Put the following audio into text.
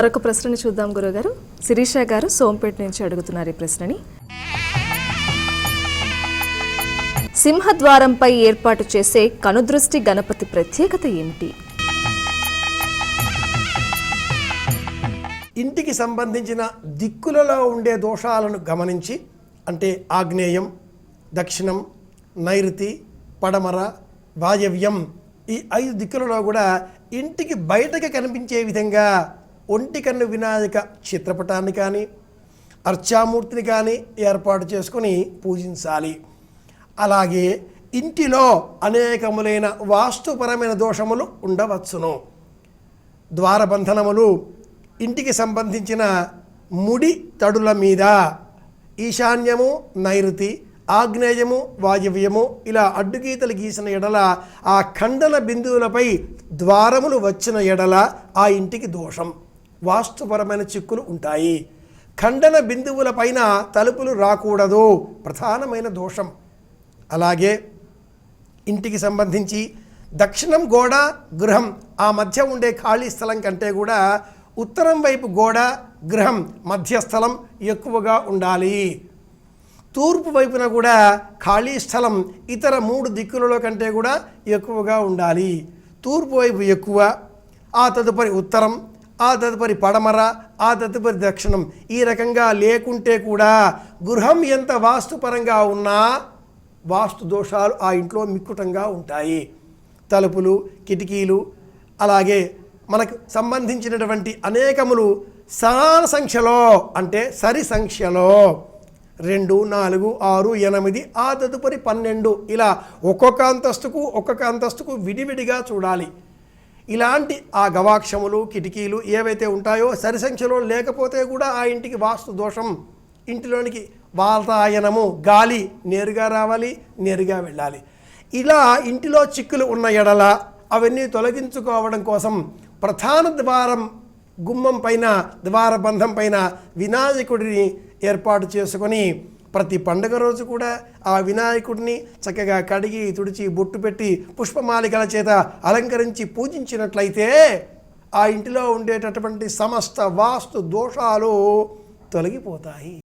మరొక ప్రశ్నని చూద్దాం గురుగారు. శిరీష గారు సోంపేట నుంచి అడుగుతున్నారు ఈ ప్రశ్నని. సింహద్వారంపై ఏర్పాటు చేసే కనుదృష్టి గణపతి ప్రత్యేకత ఏమిటి? ఇంటికి సంబంధించిన దిక్కులలో ఉండే దోషాలను గమనించి అంటే ఆగ్నేయం దక్షిణం నైరుతి పడమర వాయవ్యం ఈ ఐదు దిక్కులలో కూడా ఇంటికి బయటకి కనిపించే విధంగా ఒంటి కన్ను వినాయక చిత్రపటాన్ని కానీ అర్చామూర్తిని కానీ ఏర్పాటు చేసుకొని పూజించాలి. అలాగే ఇంటిలో అనేకములైన వాస్తుపరమైన దోషములు ఉండవచ్చును. ద్వారబంధనములు ఇంటికి సంబంధించిన ముడి తడుల మీద ఈశాన్యము నైరుతి ఆగ్నేయము వాయువ్యము ఇలా అడ్డుగీతలు గీసిన ఎడల ఆ ఖండల బిందువులపై ద్వారములు వచ్చిన ఎడల ఆ ఇంటికి దోషం. వాస్తుపరమైన చిక్కులు ఉంటాయి. ఖండన బిందువుల పైన తలుపులు రాకూడదు. ప్రధానమైన దోషం. అలాగే ఇంటికి సంబంధించి దక్షిణం గోడ గృహం ఆ మధ్య ఉండే ఖాళీ స్థలం కంటే కూడా ఉత్తరం వైపు గోడ గృహం మధ్య స్థలం ఎక్కువగా ఉండాలి. తూర్పు వైపున కూడా ఖాళీ స్థలం ఇతర మూడు దిక్కులలో కంటే కూడా ఎక్కువగా ఉండాలి. తూర్పు వైపు ఎక్కువ ఆ తదుపరి ఉత్తరం ఆ తదుపరి పడమర ఆ తదుపరి దక్షిణం. ఈ రకంగా లేకుంటే కూడా గృహం ఎంత వాస్తుపరంగా ఉన్నా వాస్తు దోషాలు ఆ ఇంట్లో మిక్కుటంగా ఉంటాయి. తలుపులు కిటికీలు అలాగే మనకు సంబంధించినటువంటి అనేకములు సమాన సంఖ్యలో అంటే సరి సంఖ్యలో. రెండు నాలుగు ఆరు ఎనిమిది ఆ తదుపరి పన్నెండు. ఇలా ఒక్కొక్క అంతస్తుకు ఒక్కొక్క అంతస్తుకు విడివిడిగా చూడాలి. ఇలాంటి ఆ గవాక్షములు కిటికీలు ఏవైతే ఉంటాయో సరి సంఖ్యలో లేకపోతే కూడా ఆ ఇంటికి వాస్తు దోషం ఇంటిలోనికి వాతాయనము గాలి నేరుగా రావాలి నేరుగా వెళ్ళాలి. ఇలా ఇంటిలో చిక్కులు ఉన్న ఎడల అవన్నీ తొలగించుకోవడం కోసం ప్రధాన ద్వారం గుమ్మం పైన ద్వారబంధం పైన వినాయకుడిని ఏర్పాటు చేసుకొని ప్రతి పండుగ రోజు కూడా ఆ వినాయకుడిని చక్కగా కడిగి తుడిచి బొట్టు పెట్టి పుష్పమాలికల చేత అలంకరించి పూజించినట్లయితే ఆ ఇంటిలో ఉండేటటువంటి సమస్త వాస్తు దోషాలు తొలగిపోతాయి.